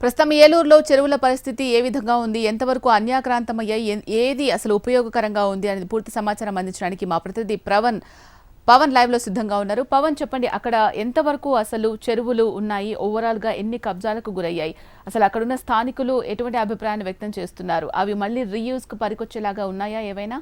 ప్రస్తుతం ఏలూరులో చెరువుల పరిస్థితి ఏ విధంగా ఉంది? ఎంతవరకు అన్యాక్రాంతమయ్యాయి? ఏది అసలు ఉపయోగకరంగా ఉంది అనేది పూర్తి సమాచారం అందించడానికి మా ప్రతినిధి ప్రవన్ పవన్ లైవ్లో సిద్ధంగా ఉన్నారు. పవన్ చెప్పండి అక్కడ ఎంతవరకు అసలు చెరువులు ఉన్నాయి? ఓవరాల్గా ఎన్ని కబ్జాలకు గురయ్యాయి? అసలు అక్కడున్న స్థానికులు ఎటువంటి అభిప్రాయాన్ని వ్యక్తం చేస్తున్నారు? అవి మళ్ళీ రీయూజ్కు పనికొచ్చేలాగా ఉన్నాయా? ఏవైనా?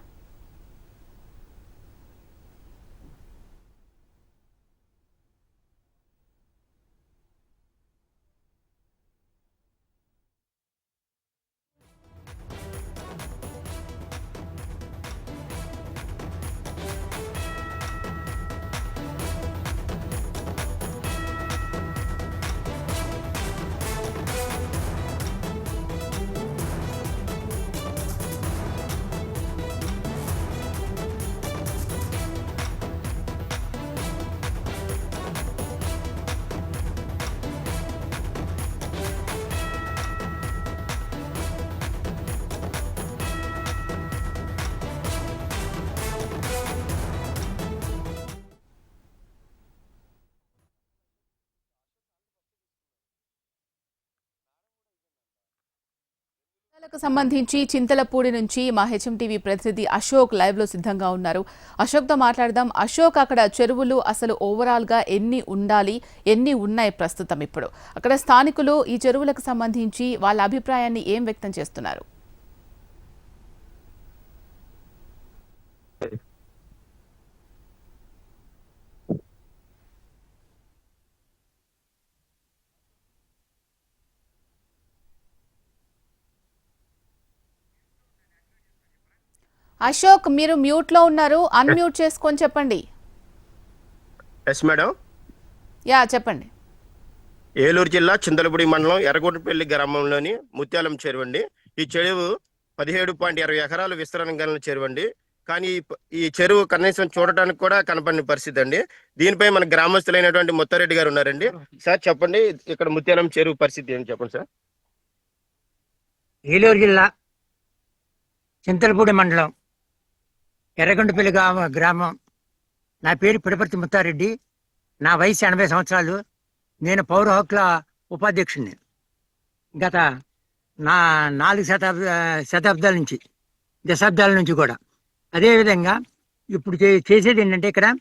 కు సంబంధించి చింతలపూడి నుంచి మా హెచ్ఎం టీవీ ప్రతినిధి అశోక్ లైవ్లో సిద్ధంగా ఉన్నారు. అశోక్తో మాట్లాడదాం. అశోక్ అక్కడ చెరువులు అసలు ఓవరాల్గా ఎన్ని ఉండాలి? ఎన్ని ఉన్నాయి ప్రస్తుతం ఇప్పుడు? అక్కడ స్థానికులు ఈ చెరువులకు సంబంధించి వాళ్ళ అభిప్రాయాన్ని ఏం వ్యక్తం చేస్తున్నారు? అశోక్ మీరు మ్యూట్లో ఉన్నారు. అన్మ్యూట్ చేసుకొని చెప్పండి. ఎస్ మేడం యా చెప్పండి. ఏలూరు జిల్లా చింతలపూడి మండలం ఎర్రగొండపల్లి గ్రామంలోని ముత్యాలం చెరువు అండి ఈ చెరువు పదిహేడు పాయింట్ ఇరవై ఎకరాలు విస్తరణ గల చెరువు అండి కానీ ఈ చెరువు కనీసం చూడటానికి కూడా కనపడిన పరిస్థితి అండి. దీనిపై మన గ్రామస్తులైనటువంటి ముత్తారెడ్డి గారు ఉన్నారండి. సార్ చెప్పండి ఇక్కడ ముత్యాలం చెరువు పరిస్థితి ఏంటి చెప్పండి సార్? ఏలూరు జిల్లా చింతలపూడి మండలం. ఎర్రగొండపల్లి గ్రామ. గ్రామం నా పేరు పిడపర్తి ముత్తారెడ్డి. నా వయసు ఎనభై సంవత్సరాలు. నేను పౌర హక్కుల ఉపాధ్యక్షుడిని గత నా నాలుగు శతాబ్ద శతాబ్దాల నుంచి దశాబ్దాల నుంచి కూడా. అదేవిధంగా ఇప్పుడు చే- చేసేది ఏంటంటే ఇక్కడ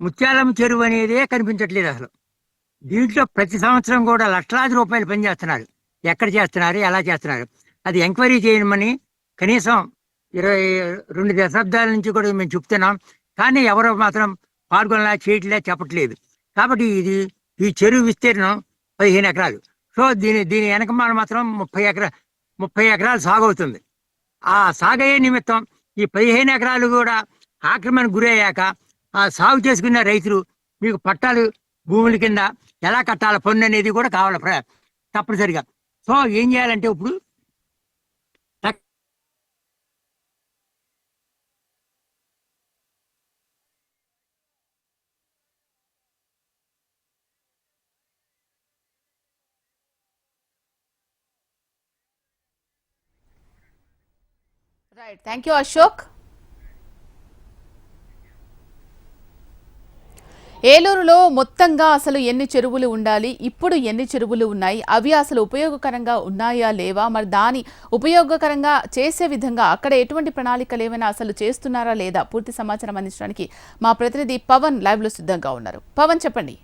ముత్యాలం చెరువు అనేదే కనిపించట్లేదు అసలు. దీంట్లో ప్రతి సంవత్సరం కూడా లక్షలాది రూపాయలు పనిచేస్తున్నారు. ఎక్కడ చేస్తున్నారు ఎలా చేస్తున్నారు. అది ఎంక్వైరీ చేయమని కనీసం ఇరవై రెండు దశాబ్దాల నుంచి కూడా మేము చెప్తున్నాం. కానీ ఎవరు మాత్రం పాల్గొనలా చేయట్లే చెప్పట్లేదు. కాబట్టి ఇది ఈ చెరువు విస్తీర్ణం పదిహేను ఎకరాలు. సో దీని దీని వెనకమాల మాత్రం ముప్పై ఎకరా ముప్పై ఎకరాలు సాగు అవుతుంది ఆ సాగయ్యే నిమిత్తం ఈ పదిహేను ఎకరాలు కూడా ఆక్రమణ గురయ్యాక ఆ సాగు చేసుకున్న రైతులు మీకు పట్టాలు భూముల కింద ఎలా కట్టాల పన్ను అనేది కూడా కావాలి ప్ర- తప్పనిసరిగా. సో ఏం చేయాలంటే ఇప్పుడు రైట్ థ్యాంక్ యూ అశోక్ ఏలూరులో మొత్తంగా అసలు ఎన్ని చెరువులు ఉండాలి? ఇప్పుడు ఎన్ని చెరువులు ఉన్నాయి? అవి అసలు ఉపయోగకరంగా ఉన్నాయా? లేవా? మరి దాని ఉపయోగకరంగా చేసే విధంగా అక్కడ ఎటువంటి ప్రణాళికలు ఏమైనా అసలు చేస్తున్నారా లేదా? పూర్తి సమాచారం అందించడానికి మా ప్రతినిధి పవన్ లైవ్లో సిద్ధంగా ఉన్నారు. పవన్ చెప్పండి.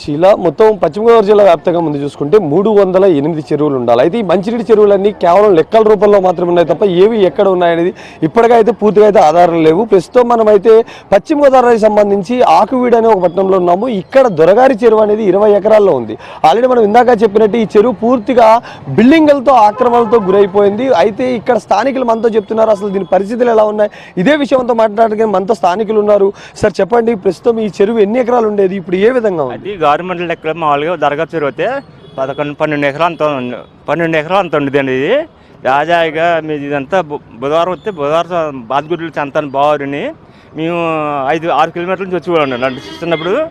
శీల మొత్తం పశ్చిమ గోదావరి జిల్లా వ్యాప్తంగా ముందు చూసుకుంటే మూడు వందల ఎనిమిది చెరువులు ఉండాలి. అయితే ఈ మంచినీటి చెరువులన్నీ కేవలం లెక్కల రూపంలో మాత్రమే ఉన్నాయి తప్ప ఏవి ఎక్కడ ఉన్నాయనేది ఇప్పటికైతే అయితే పూర్తిగా అయితే ఆధారం లేవు. ప్రస్తుతం మనం అయితే పశ్చిమ గోదావరికి సంబంధించి ఆకువీడు అనే ఒక పట్టణంలో ఉన్నాము. ఇక్కడ దొరగారి చెరువు అనేది ఇరవై ఎకరాల్లో ఉంది. ఆల్రెడీ మనం ఇందాక చెప్పినట్టు ఈ చెరువు పూర్తిగా బిల్డింగ్లతో ఆక్రమణలతో గురైపోయింది. అయితే ఇక్కడ స్థానికులు మనతో చెప్తున్నారు అసలు దీని పరిస్థితులు ఎలా ఉన్నాయి? ఇదే విషయంతో మాట్లాడడానికి మనతో స్థానికులు ఉన్నారు. సార్ చెప్పండి ప్రస్తుతం ఈ చెరువు ఎన్ని ఎకరాలు ఉండేది? ఇప్పుడు ఏ విధంగా ఉంది? గవర్నమెంట్ లెక్కలో మామూలుగా దరగా చెరువు అయితే పదకొండు పన్నెండు ఎకరాలు అంత. పన్నెండు ఎకరాలు అంత ఉండేదండి ఇది. రాజాయిగా మీది ఇదంతా బు- బుధవారం వస్తే బుధవారం బాద్గుడ్లు చంతాను బావరిని మేము ఐదు ఆరు కిలోమీటర్ల నుంచి వచ్చేవాళ్ళం అంటే చిన్నప్పుడు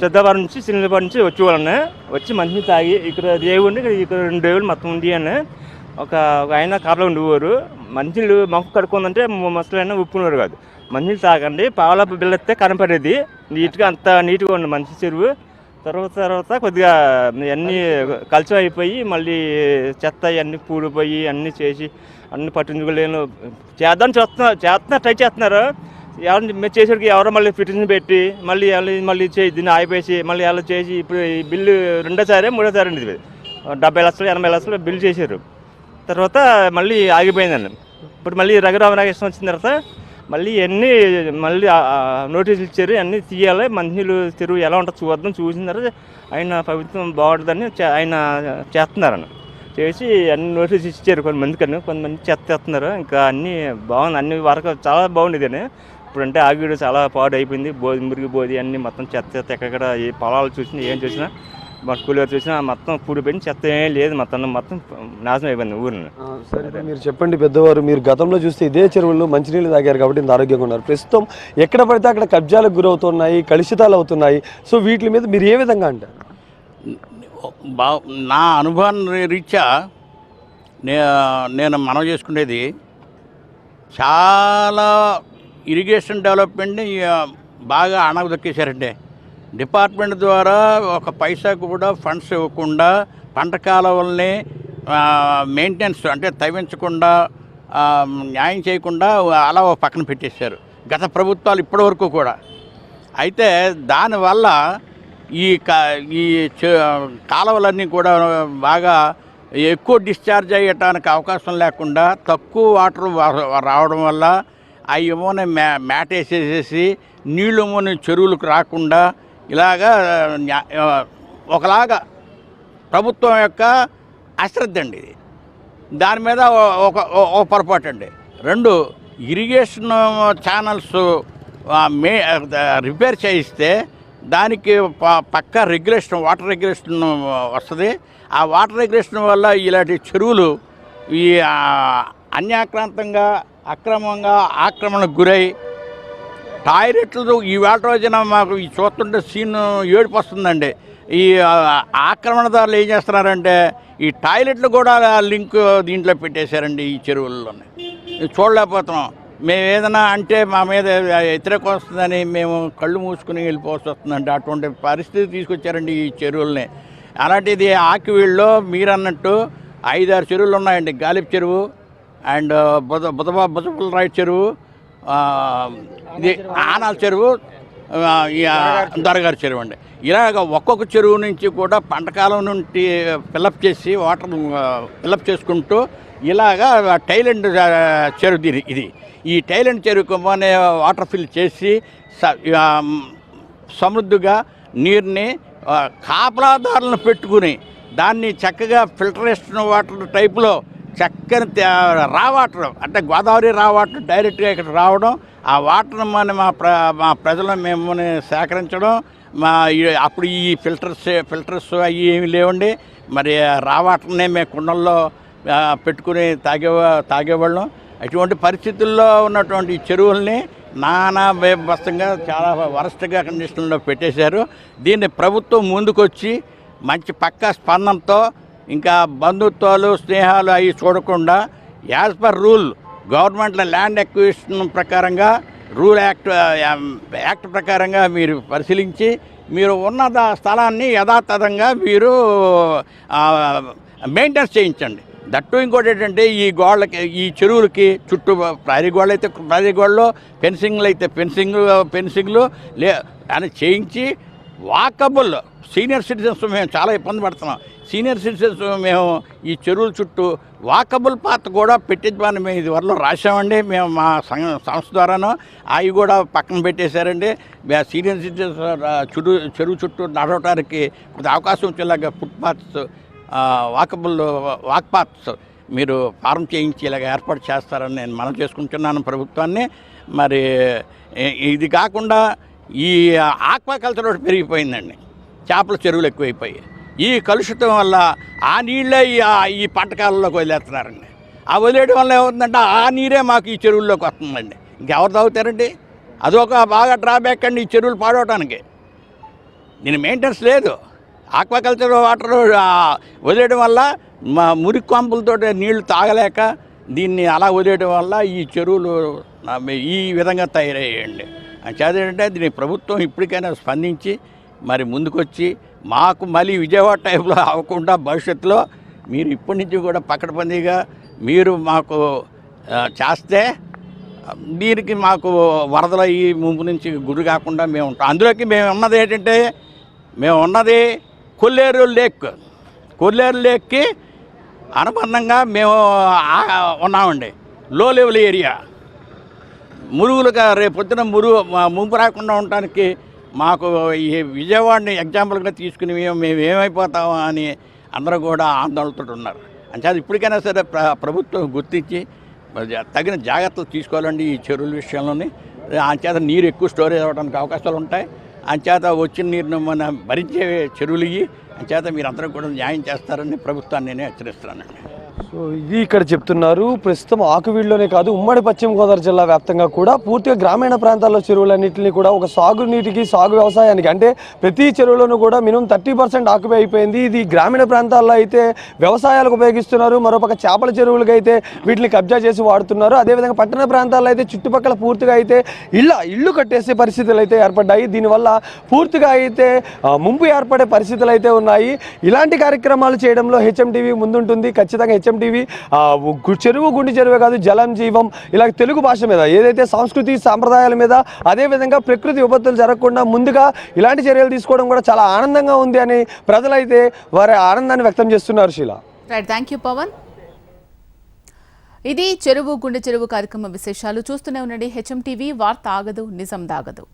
సిద్ధాపురం నుంచి. సిల్లిపాడు నుంచి వచ్చేవాళ్ళం వచ్చి మంచి తాగి ఇక్కడ దేవుడిని ఇక్కడ ఇక్కడ రెండు దేవుళ్ళు మొత్తం ఉండి అని ఒక ఆయన కాపలా ఉండేవారు మంచిలు మొక్క కడుక్కుందంటే ముసలైనా ఉప్పునేవారు కాదు. మంచిలు తాగండి పావుల బిల్ల ఎత్తే కనపడేది. నీట్గా అంత నీట్గా ఉంది మంచి చెరువు. తర్వాత తర్వాత కొద్దిగా అన్నీ కలిసి అయిపోయి మళ్ళీ చెత్త అన్నీ పూడిపోయి అన్నీ చేసి అన్ని పట్టించుకోలేను. చేద్దాం చేస్తున్నారు చేస్తున్నారు ట్రై చేస్తున్నారు. ఎవరు మీరు చేసేటికి ఎవరో మళ్ళీ ఫిట్టింగ్ పెట్టి మళ్ళీ మళ్ళీ మళ్ళీ చేసి దీన్ని ఆగిపోసి మళ్ళీ అలా చేసి ఇప్పుడు ఈ బిల్లు రెండోసారి మూడోసారి అండి ఇది. డెబ్బై లక్షలు ఎనభై లక్షలు బిల్లు చేశారు. తర్వాత మళ్ళీ ఆగిపోయిందండి. ఇప్పుడు మళ్ళీ రఘురామనాగేశ్వరం వచ్చిన తర్వాత మళ్ళీ అన్నీ మళ్ళీ నోటీసులు ఇచ్చారు అన్నీ తీయాలి మంచినీళ్ళు చెరువు ఎలా ఉంటుందో చూద్దాం. చూసిన తర్వాత ఆయన ప్రభుత్వం బాగుంటుందని చే- ఆయన చేస్తున్నారని చేసి అన్ని నోటీస్ ఇచ్చారు కొంతమంది కన్నా కొంతమంది చెత్త చేస్తున్నారు ఇంకా అన్నీ బాగుంది అన్ని వరకు చాలా బాగుండేది అని ఇప్పుడంటే ఆగిడు చాలా పాడు అయిపోయింది బోధి మురిగి బోధి అన్ని మొత్తం చెత్త చెత్త ఎక్కడ ఏ పొలాలు చూసినా ఏం చూసినా కూలీలు చూసినా మొత్తం కూడిపోయింది చెత్త ఏం లేదు మొత్తం మొత్తం నాశనం అయిపోయింది ఊరిని. సరే మీరు చెప్పండి పెద్దవారు మీరు గతంలో చూస్తే ఇదే చెరువుల్లో మంచినీళ్ళు తాగారు కాబట్టి ఇంత ఆరోగ్యంగా ఉన్నారు. ప్రస్తుతం ఎక్కడ పడితే అక్కడ కబ్జాలకు గురవుతున్నాయి కలుషితాలు అవుతున్నాయి. సో వీటి మీద మీరు ఏ విధంగా అంటారు? బా నా అనుభవం రీత్యా నే నేను మనవి చేసుకునేది చాలా ఇరిగేషన్ డెవలప్మెంట్ని బాగా అణగదొక్కేశారండి డిపార్ట్మెంట్ ద్వారా ఒక పైసా కూడా ఫండ్స్ ఇవ్వకుండా పంట కాలువల్ని మెయింటెనెన్స్ అంటే తవ్వించకుండా న్యాయం చేయకుండా అలా పక్కన పెట్టేశారు. గత ప్రభుత్వాలు ఇప్పటివరకు కూడా. అయితే దానివల్ల ఈ కా ఈ చ- కాలువలన్నీ కూడా బాగా ఎక్కువ డిశ్చార్జ్ అయ్యటానికి అవకాశం లేకుండా తక్కువ వాటర్ రావడం వల్ల ఆ ఏమోనే మ్యా మ్యాట్ వేసేసేసి నీళ్ళు చెరువులకు రాకుండా ఇలాగా ఒకలాగా ప్రభుత్వం యొక్క అశ్రద్ధ అండి ఇది. దాని మీద ఒక ఒక పొరపాటు అండి. రెండు ఇరిగేషన్ ఛానల్స్ మే రిపేర్ చేయిస్తే దానికి పక్క రెగ్యులేషన్ వాటర్ రెగ్యులేషన్ వస్తుంది. ఆ వాటర్ రెగ్యులేషన్ వల్ల ఇలాంటి చెరువులు ఈ అన్యాక్రాంతంగా అక్రమంగా ఆక్రమణకు గురై టాయిలెట్లు ఈ రోజున మాకు చూస్తుంటే సీన్ ఏడుపు వస్తుందండి ఈ ఆక్రమణదారులు ఏం చేస్తున్నారంటే ఈ టాయిలెట్లు కూడా లింక్ దీంట్లో పెట్టేశారండి ఈ చెరువుల్లోనే. చూడలేకపోతున్నాం. మేము ఏదైనా అంటే మా మీద వ్యతిరేకం వస్తుందని మేము కళ్ళు మూసుకుని వెళ్ళిపోవాల్సి వస్తుందండి. అటువంటి పరిస్థితి తీసుకొచ్చారండి ఈ చెరువుల్ని. అలాంటిది ఆకివీళ్ళలో మీరన్నట్టు ఐదారు చెరువులు ఉన్నాయండి. గాలిప్ చెరువు అండ్ బుధ బుధబా బుధపుల రాయి చెరువు. ఇది ఆనాల చెరువు ఆ, దొరగారి చెరువు అండి. ఇలాగ ఒక్కొక్క చెరువు నుంచి కూడా పంటకాలం నుండి ఫిలప్ చేసి వాటర్ ఫిలప్ చేసుకుంటూ ఇలాగా టైలెండ్ చెరువు దీని ఇది. ఈ టైలెండ్ చెరువుకు అనే వాటర్ ఫిల్ చేసి స- సమృద్ధిగా నీరుని కాపలాదారులను పెట్టుకుని దాన్ని చక్కగా ఫిల్టరేషన్ వాటర్ టైప్లో చక్కని తే- రా వాటర్ అంటే గోదావరి రా వాటర్ డైరెక్ట్గా ఇక్కడ రావడం ఆ వాటర్ మన మా ప్ర మా ప్రజలు మేము సేకరించడం మా అప్పుడు ఈ ఫిల్టర్స్ ఫిల్టర్స్ అవి ఏమి లేవండి. మరి రా వాటర్నే మేము కుండల్లో పెట్టుకుని తాగే తాగేవాళ్ళం. అటువంటి పరిస్థితుల్లో ఉన్నటువంటి ఈ చెరువుల్ని నానా బేబస్తంగా చాలా వరస్ట్గా కండిషన్లో పెట్టేశారు. దీన్ని ప్రభుత్వం ముందుకొచ్చి మంచి పక్కా స్పందనతో ఇంకా బంధుత్వాలు స్నేహాలు అవి చూడకుండా యాజ్ పర్ రూల్ గవర్నమెంట్లో ల్యాండ్ ఎక్విజిషన్ ప్రకారంగా రూల్ యాక్ట్ యాక్ట్ ప్రకారంగా మీరు పరిశీలించి మీరు ఉన్న స్థలాన్ని యథాతథంగా మీరు మెయింటెన్స్ చేయించండి. దట్టు ఇంకోటి ఏంటంటే ఈ గోళ్ళకి ఈ చెరువులకి చుట్టూ ప్రారీ గోళ్ళు అయితే ప్రారీ గోళ్ళలో ఫెన్సింగ్లు అయితే ఫెన్సింగ్ ఫెన్సింగ్లు లే అని చేయించి వాకబుల్ సీనియర్ సిటిజన్స్ మేము చాలా ఇబ్బంది పడుతున్నాం. సీనియర్ సిటిజన్స్ మేము ఈ చెరువుల చుట్టూ వాకబుల్ పాత్ కూడా పెట్టిద్దామని మేము ఇది వరలో రాసామండి మేము మా సంఘ సంస్థ ద్వారాను అవి కూడా పక్కన పెట్టేశారండి. మే- సీనియర్ సిటిజన్స్ చుట్టూ చెరువు చుట్టూ నడవటానికి కొంత అవకాశం వచ్చేలాగా ఫుట్పాత్స్ వాకబుల్ వాక్ పాత్స్ మీరు ఫారం చేయించి ఇలాగ ఏర్పాటు చేస్తారని నేను మనం చేసుకుంటున్నాను ప్రభుత్వాన్ని. మరి ఇది కాకుండా ఈ ఆక్వాకల్చర్ ఒకటి పెరిగిపోయిందండి. చేపల చెరువులు ఎక్కువైపోయాయి. ఈ కలుషితం వల్ల ఆ నీళ్ళే ఈ ఈ పంటకాలంలోకి వదిలేస్తున్నారండి. ఆ వదిలేయడం వల్ల ఏమవుతుందంటే ఆ నీరే మాకు ఈ చెరువుల్లోకి వస్తుందండి. ఇంకెవరు తాగుతారండి? అదొక బాగా డ్రాబ్యాక్ అండి ఈ చెరువులు పాడవటానికి. దీని మెయింటెనెన్స్ లేదు. ఆక్వాకల్చర్ వాటర్ వదిలేయడం వల్ల మా మురికి కొంపులతో నీళ్ళు తాగలేక దీన్ని అలా వదిలేయడం వల్ల ఈ చెరువులు ఈ విధంగా తయారయ్యాయండి. చేత ఏంటంటే దీని ప్రభుత్వం ఇప్పటికైనా స్పందించి మరి ముందుకొచ్చి మాకు మళ్ళీ విజయవాడ టైంలో అవ్వకుండా భవిష్యత్తులో మీరు ఇప్పటి నుంచి కూడా పకడ్బందీగా మీరు మాకు చేస్తే దీనికి మాకు వరదలు ఈ ముంపు నుంచి గురి కాకుండా మేము ఉంటాం. అందులోకి మేము ఉన్నది ఏంటంటే మేము ఉన్నది కొల్లేరు లేక్. కొల్లేరు లేక్కి అనుబంధంగా మేము ఉన్నామండి. లో లెవెల్ ఏరియా. మురుగులుగా రేపు మురుగు ముంపు రాకుండా ఉండటానికి మాకు ఈ విజయవాడని ఎగ్జాంపుల్గా తీసుకుని మేము ఏమైపోతామా అని అందరూ కూడా ఆందోళనతో ఉన్నారు. అంటే ఇప్పటికైనా సరే ప్ర ప్రభుత్వం గుర్తించి తగిన జాగ్రత్తలు తీసుకోవాలండి ఈ చెరువుల విషయంలోని. అంచేత నీరు ఎక్కువ స్టోరేజ్ అవ్వడానికి అవకాశాలు ఉంటాయి. అంచేత వచ్చిన నీరును మన భరించే చెరువులు ఇవి అంచేత మీరందరూ కూడా న్యాయం చేస్తారని ప్రభుత్వాన్ని నేను హెచ్చరిస్తున్నానండి. సో ఇది ఇక్కడ చెప్తున్నారు. ప్రస్తుతం ఆకువీడులోనే కాదు ఉమ్మడి పశ్చిమ గోదావరి జిల్లా వ్యాప్తంగా కూడా పూర్తిగా గ్రామీణ ప్రాంతాల్లో చెరువులన్నింటినీ కూడా ఒక సాగునీటికి సాగు వ్యవసాయానికి అంటే ప్రతి చెరువులోనూ కూడా మినిమం థర్టీ పర్సెంట్ ఆక్యుపై అయిపోయింది. ఇది గ్రామీణ ప్రాంతాల్లో అయితే వ్యవసాయాలకు ఉపయోగిస్తున్నారు. మరోపక్క చేపల చెరువులకు అయితే వీటిని కబ్జా చేసి వాడుతున్నారు. అదేవిధంగా పట్టణ ప్రాంతాల్లో అయితే చుట్టుపక్కల పూర్తిగా అయితే ఇళ్ళ ఇల్లు కట్టేసే పరిస్థితులు అయితే ఏర్పడ్డాయి. దీనివల్ల పూర్తిగా అయితే ముంపు ఏర్పడే పరిస్థితులు అయితే ఉన్నాయి. ఇలాంటి కార్యక్రమాలు చేయడంలో హెచ్ఎంటీవీ ముందుంటుంది. ఖచ్చితంగా లాంటివి చెరువు గుండి చెరువే కాదు జలం జీవం ఇలా తెలుగు భాష మీద ఏదైతే సంస్కృతి సాంప్రదాయాల మీద అదేవిధంగా ప్రకృతి విపత్తులు జరగకుండా ముందుగా ఇలాంటి చర్యలు తీసుకోవడం కూడా చాలా ఆనందంగా ఉంది అని ప్రజలైతే వారి ఆనందాన్ని వ్యక్తం చేస్తున్నారు శీల రైట్ థ్యాంక్ యూ పవన్ ఇది చెరువు గుండె చెరువు కార్యక్రమ విశేషాలు. చూస్తూనే ఉండండి హెచ్ఎం టీవీ వార్త ఆగదు నిజం దాగదు.